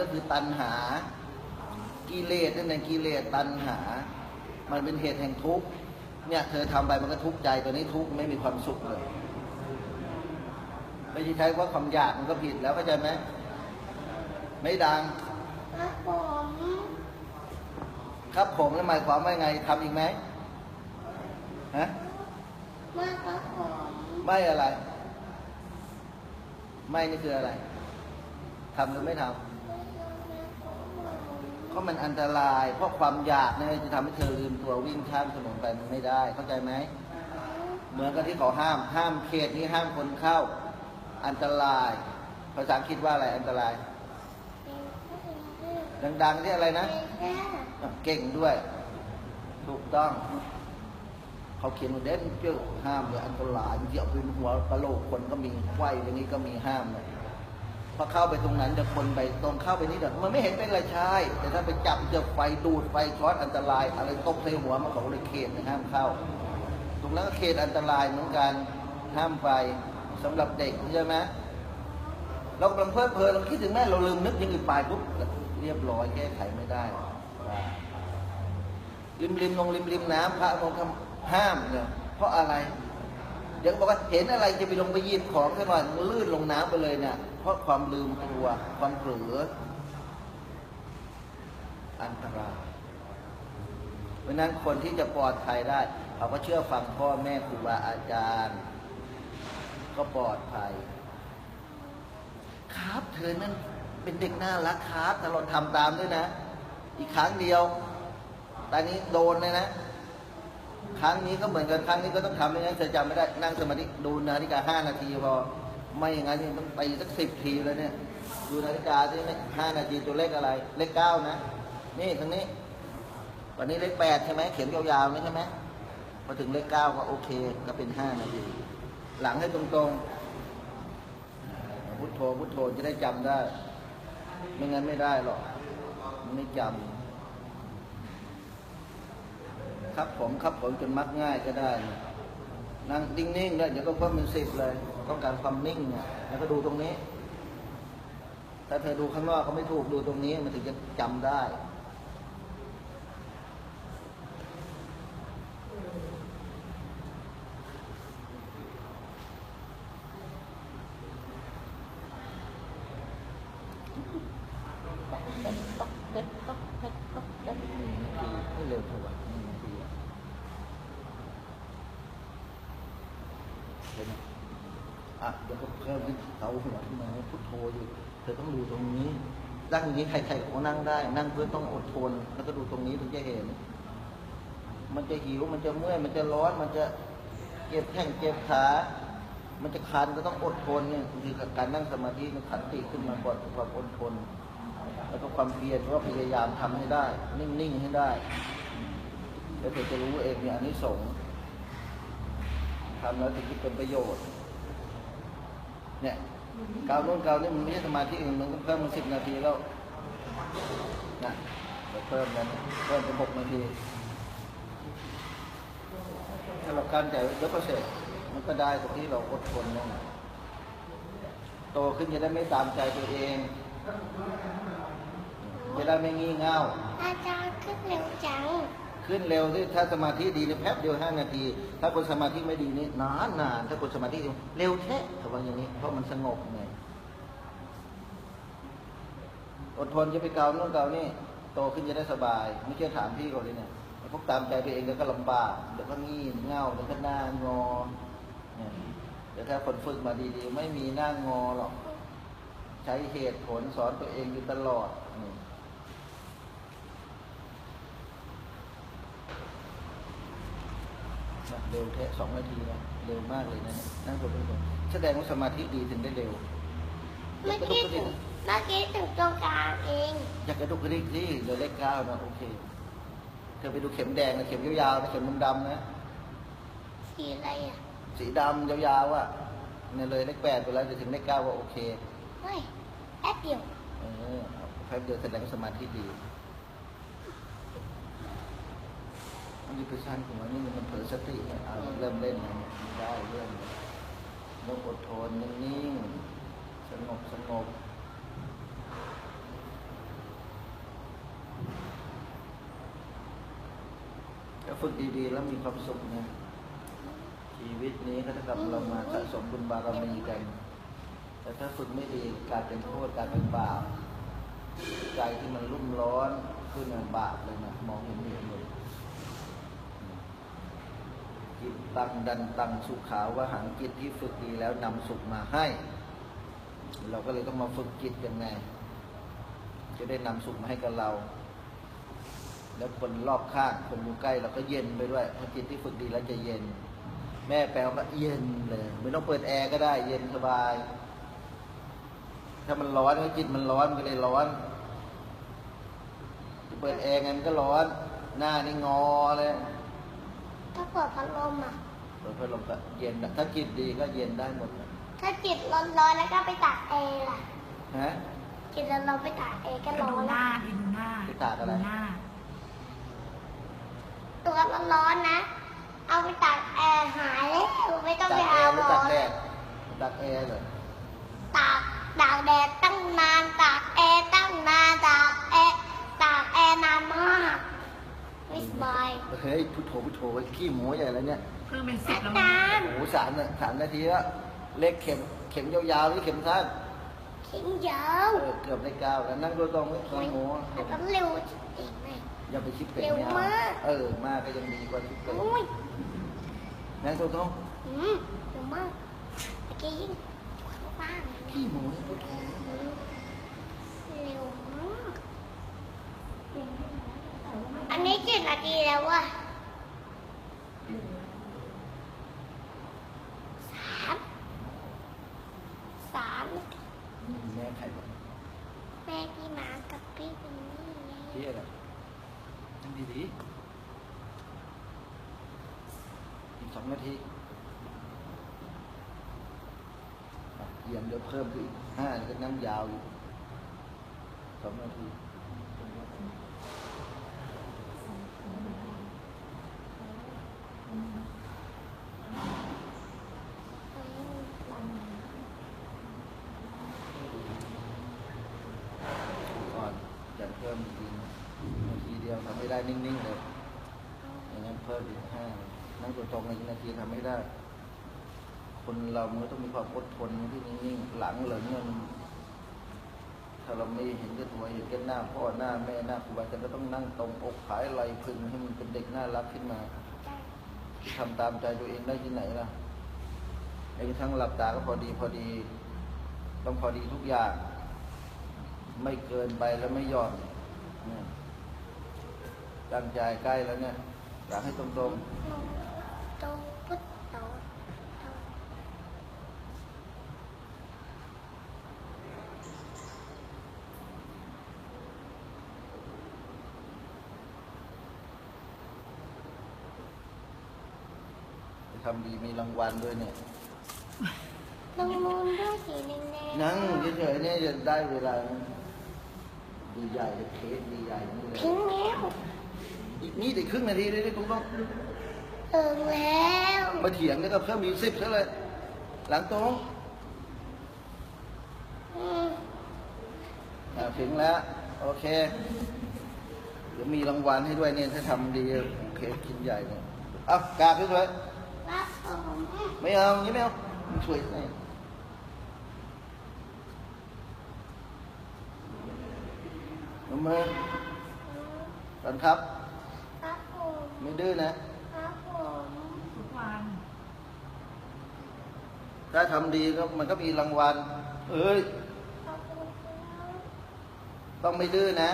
ก็คือตัณหา กิเลสนั่นเองกิเลสตัณหา มันเป็นเหตุแห่งทุกข์เนี่ยเธอทำไปมันก็ทุกข์ใจตัวนี้ทุกข์ไม่มีความสุขเลยไม่ใช่ใช้ว่าความอยากมันก็ผิดแล้วเข้าใจไหมไม่ดังครับผมครับผมแล้วหมายความว่าไงทำอีกไหมฮะไมาครับผมไม่อะไร ไม่นี่คืออะไรทำหรือไม่ทำ เพราะมันอันตราย เพราะความอยากเนี่ยจะทำให้เธอลืมตัววิ่งข้ามถนนไปมันไม่ได้ เข้าใจไหม เหมือนกับที่เขาห้าม ห้ามเขตนี้ห้ามคนเข้า อันตราย ภาษาอังกฤษว่าอะไรอันตราย ดังๆที่อะไรนะ เก่งด้วย ถูกต้อง เขาเขียนเด่นเจ้าห้ามเลยอันตรายเดี๋ยวเป็นหัวกะโหลกคนก็มีไขว้อย่างนี้ก็มีห้ามเลย พอเข้าไปตรงนั้นจะคนไปตรงเข้าไปนี่เดี๋ยวมันไม่เห็นเป็นไรใช่แต่ถ้าไปจับเจอไฟดูดไฟช็อตอันตราย อะไรตกใส่หัวมันเขาเลยเขตนะห้ามเข้า ตรงนั้นก็เขตอันตรายเหมือนกันห้ามไปสำหรับเด็กใช่ไหมเรากำลังเพลิดเพลินเราคิดถึงแม่เราลืมนึกยังอื่นไปปุ๊บเรียบร้อยแก้ไขไม่ได้ริมริมลงริมริมน้ำพระองค์ทำห้ามเนี่ยเพราะอะไร ดี๋ยวบอกว่าเห็นอะไรจะไปลงไปยิบของซะหน่อยมันลื่นลงน้ำไปเลยเนี่ยเพราะความลืมตัวความเผลออันตรายเพราะนั้นคนที่จะปลอดภัยได้ เขาก็เชื่อฟังพ่อแม่ครูบาอาจารย์ ก็ปลอดภัย ครับเธอนั่นเป็นเด็กน่ารักครับถ้าเราทำตามด้วยนะ อีกครั้งเดียวตอนนี้โดนเลยนะ ครั้งนี้ก็เหมือนกันครั้งนี้ก็ต้องทำไม่งั้นเธอจำไม่ได้นั่งสมาธิดูนาฬิกาห้านาทีพอไม่อย่างนั้นต้องไปสักสิบทีแล้วเนี่ย ดูนาฬิกาที่ห้านาทีตัวเลขอะไร เลขเก้านะ นี่ทางนี้ วันนี้เลขแปดใช่ไหมเขียนยาวๆนี่ใช่ไหมพอถึงเลขเก้าก็โอเค ก็เป็นห้านาที หลังให้ตรงๆพุทโธพุทโธจะได้จำได้ ไม่งั้นไม่ได้หรอกไม่จำ ครับผมครับผมจนมักง่ายก็ได้ นั่งนิ่งๆเลยเดี๋ยวก็เพิ่มเป็นสิบเลย ต้องการความนิ่งเนี่ยแล้วก็ดูตรงนี้ ถ้าเธอดูข้างนอกเขาไม่ถูกดูตรงนี้มันถึงจะจำได้ ไม่เร็วเท่าไหร่หนึ่งนาทีอะ เห็นไหมอะเดี๋ยวก็เพิ่มขึ้นเสาหัวขึ้นมาให้พุทโธอยู่เธอต้องดูตรงนี้นั่งอย่างนี้ใครๆก็นั่งได้ นั่งเพื่อต้องอดทน แล้วก็ดูตรงนี้ถึงจะเห็น มันจะหิวมันจะเมื่อยมันจะร้อนมันจะเจ็บแข้งเจ็บขา มันจะคันก็ต้องอดทนเนี่ยคือการนั่งสมาธิมันขันติขึ้นมาก่อนความอดทน แล้วก็ความเพียรก็พยายามทำให้ได้ นิ่งๆให้ได้แล้วเธอจะรู้เองมีอานิสงส์ ทำแล้วถึงจะเป็นประโยชน์ เนี่ยกาวนู่นกาวนี่มันไม่ใช่สมาธิอื่นมันก็เพิ่มมาสิบนาทีแล้วนะเดี๋ยวเพิ่มแล้วนเพิ่มเป็นหกนาทีถ้าเราการใจเดี๋ยวก็เสร็จมันก็ได้ตรงที่เราอดทนนั่นแหละโตขึ้นจะได้ไม่ตามใจตัวเองจะได้ไม่งี่เง่าอาจารย์ขึ้นเร็วจัง ขึ้นเร็วที่ถ้าสมาธิดีเนี่ยแป๊บเดียวห้านาที ถ้าคนสมาธิไม่ดีนี่นานนานถ้าคนสมาธิเร็วแท้เขาว่าอย่างนี้ เพราะมันสงบไงอดทนจะไปเกาโน่นเกานี่โตขึ้นจะได้สบายไม่เชื่อถามพี่ก่อนเลยเนี่ยพวกตามใจตัวเองเดี๋ยวก็ลำบากเดี๋ยวก็งี่เง่าเดี๋ยวก็หน้างอเนี่ยเดี๋ยวถ้าคนฝึกมาดีๆ ไม่มีหน้างอหรอก ใช้เหตุผลสอนตัวเองอยู่ตลอดนี่ นะ เร็วแค่สองนาทีนะเร็วมากเลยนะเนี่ยนั่งคนเดียวแสดงว่าสมาธิดีถึงได้เร็วเมื่อกี้ถึงเมื่อกี้ถึงตรงกลางเอง อยากกระดุกกระดิกสิเดี๋ยวเลขเก้านะโอเค เธอไปดูเข็มแดงนะเข็มยาวๆนะเข็มดำๆนะ สีอะไรอะ สีดำยาวๆอะเนี่ยเลยเลขแปดไปแล้วจะถึงเลขเก้าก็โอเค เฮ้ยแป๊บเดียว เออเอาแป๊บเดียวแสดงว่าสมาธิดี มีประชันของมันนี่มันเผลอสติอะเริ่มเล่นนะได้เรื่องต้องอดทนนิ่งๆสงบสงบถ้าฝึกดีๆ แล้วมีความสุขนะชีวิตนี้ก็ถ้ากับเรามาสะสมบุญบารมีกัน แต่ถ้าฝึกไม่ดีกลายเป็นโทษกลายเป็นบาปใจที่มันรุ่มร้อนขึ้นเป็นบาปเลยนะมองเห็นเห็นหมด ตังดันตังสุขาวว่าหังจิตที่ฝึกดีแล้วนำสุขมาให้ เราก็เลยต้องมาฝึกจิตกันไง จะได้นำสุขมาให้กับเรา แล้วคนรอบข้างคนอยู่ใกล้เราก็เย็นไปด้วยเพราะจิตที่ฝึกดีแล้วจะเย็น แม่แปลว่าเย็นเลยไม่ต้องเปิดแอร์ก็ได้ เย็นสบาย ถ้ามันร้อนก็จิตมันร้อนมันก็เลยร้อนเปิดแอร์ไงมันก็ร้อน หน้านี่งอเลยถ้าเปิดพัดลมอะ เปิดพัดลมก็เย็นอะถ้าจิตดีก็เย็นได้หมดนะถ้าจิตร้อนๆแล้วก็ไปตากแอร์ล่ะฮะจิตร้อนๆไปตากแอร์ก็ก็ร้อดูนหน้าละดิดูหน้าไปตากอะไรดูหน้าตัวร้อนๆนะ เอาไปตากแอร์หายแล้วไม่ต้องตากไปแอหาร์หหรืมออตากแดดตากแอร์เหรอตากตากแดดตั้งนานตากแอร์ตั้งนานตากแอร์ตากแอร์นานมากไม่สบายเฮ้ยพุทโธพุทโธไว้ขี้หมูใหญ่แล้วเนี่ยเพิ่งเป็นสิอาบแล้วจามั้งรย์โอ้โหสามน่ะสามนาทีแล้วเล็กเข็มเข็มยาวๆหรือเข็มสั้น ขิงยาวเออเกือบได้เก้าแล้วนั่งตัวตรงไว้ตรงหัวแต่ก็เร็วจริงไหมอย่าไปคิดเป็นเร็วไม่เอามาก เออมากก็ยังดีกว่าคิดเป็นโอ้ยนั่งตัวตรงอืมเร็วมากเมื่อกี้ยิ่งข้างๆขี้หมูนี่พุทโธเร็วมาก อันนี้กี่นาทีแล้ววะสามสาม แม่ใครบอก แม่พี่หมากับพี่เป็นนี่ไง ที่อะไรนั่งดีๆอีก สองนาทีเยี่ยมเดี๋ยวเพิ่มอีกห้าก็นั่งยาวอยู่สองนาทีก่อนจะเพิ่มอีกนาทีเดียวทำไม่ได้นิ่งๆเลยอย่างนั้นเพิ่มอีกห้า นั่งตัวตรงอีกนาทีทำไม่ได้ คนเรามันก็ต้องมีความอดทนที่นิ่งๆหลังเหลิงเนี่ยมันถ้าเราไม่เห็นแก่ตัวเห็นแก่หน้าพ่อหน้าแม่หน้าครูบาอาจารย์ก็ต้องนั่งตรงอกผายไหลพึงให้มันเป็นเด็กน่ารักขึ้นมาทำตามใจตัวเองได้ที่ไหนล่ะไอ้ทั่งหลับตาก็พอดีพอดี ต้องพอดีทุกอย่าง ไม่เกินไปแล้วไม่หย่อนตั้งใจใกล้แล้วเนี่ยอยากให้ตรงโตพุทโตโตๆจะทำดีมีรางวัลด้วยเนี่ย ลงมูลด้วยสีแดงๆนั่งเฉยๆเนี่ยจะได้เวลา ดีใหญ่เลยเค้กดีใหญ่นี่เลยถึงแล้ว อีกนี่ได้ครึ่งนาทีเลยตรงต้อง ถึงแล้วมาเถียงแล้วก็เพิ่มอีกสิบซะเลย หลังตรงอืมอ่าถึงแล้ว โอเค เดี๋ยวมีรางวัลให้ด้วยเนี่ยถ้าทำดีเค้กชิ้นใหญ่เนี่ยเอ้ากราบสวยๆรับผมไม่เอาอย่างนี้ไม่เอามันช่วยไงลงมือก่อนครับ ครับผม ไม่ดื้อนะ ครับผม ทุกวัน ถ้าทำดีก็มันก็มีรางวัล เอ้ย ต้องไม่ดื้อนะ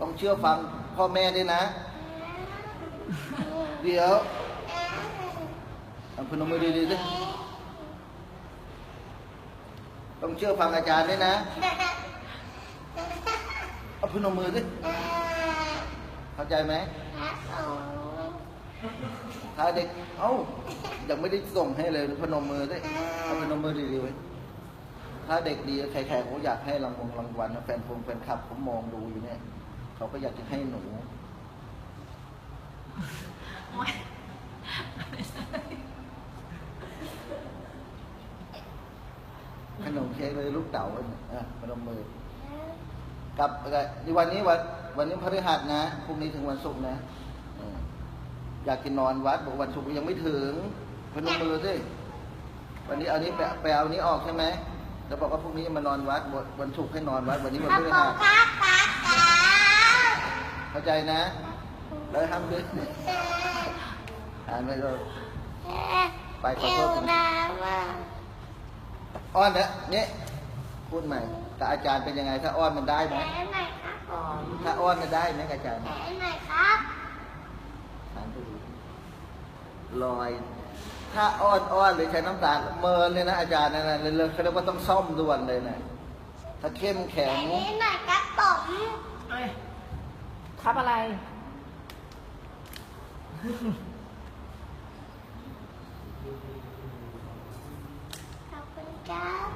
ต้องเชื่อฟังพ่อแม่ด้วยนะ เดี๋ยวเอาพนมมือดีๆสิต้องเชื่อฟังอาจารย์ด้วยนะเอาพนมมือสิเข้าใจไหม ถ้าเด็ก เอ้า ยังไม่ได้ส่งให้เลยพนมมือด้วยเอาพนมมือดีๆไว้ถ้าเด็กดีใครๆเขาอยากให้รางวงรางวัลนแฟนพงแฟนคลับเขามองดูอยู่เนี่ย เขาก็อยากจะให้หนูขนมเค้กเลยลูกเต๋าเนี่ยอะพนมมือกับอะไรในวันนี้วันวันนี้พฤหัสนะพรุ่งนี้ถึงวันศุกร์นะ อยากกินนอนวัดบอกวันศุกร์ยังไม่ถึงพนมมือสิวันนี้เอานี้ไปไปเอานี้ออกใช่ไหมแล้วบอกว่าพรุ่งนี้มานอนวัดวันวันศุกร์ให้นอนวัด วันนี้วันขอบพฤคุหัณสครับครับครับเข้าใจนะแล้วทำด้วยอ่านไปเลยไปขอโทษเอวน้ำอะอ้อนนะเนี่ยพูดใหม่กับอาจารย์เป็นยังไง ถ้าอ้อนมันได้ไหมแผลหน่อยครับผมถ้าอ้อนมันได้ไหมกับอาจารย์แผลหน่อยครับ ถามไปดู ลอย ถ้าอ้อนอ้อนหรือใช้น้ำตาลเมินเลยนะอาจารย์นั่นนะเลยเขาเรียกว่าต้องซ่อมด่วนเลยนะถ้าเข้มแข็แผลงนี้หน่อยครับผมเอ้ยครับอะไร ขอบคุณครับ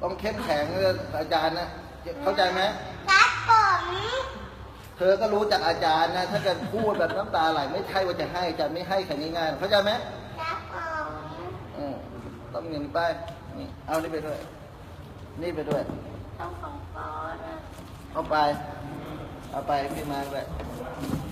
ต้องเข้มแข็งเลยอาจารย์นะ เข้าใจไหมครับผมเธอก็รู้จักอาจารย์นะ ถ้าเกิดพูดแบบน้ำตาไหลไม่ใช่ว่าจะให้อาจารย์ไม่ให้แค่นี้ง่ายๆเข้าใจไหมครับผมอืมต้องเงินไปนี่เอานี่ไปด้วย นี่ไปด้วยต้องของปอนะเอาไป เอาไปพี่มาด้วยค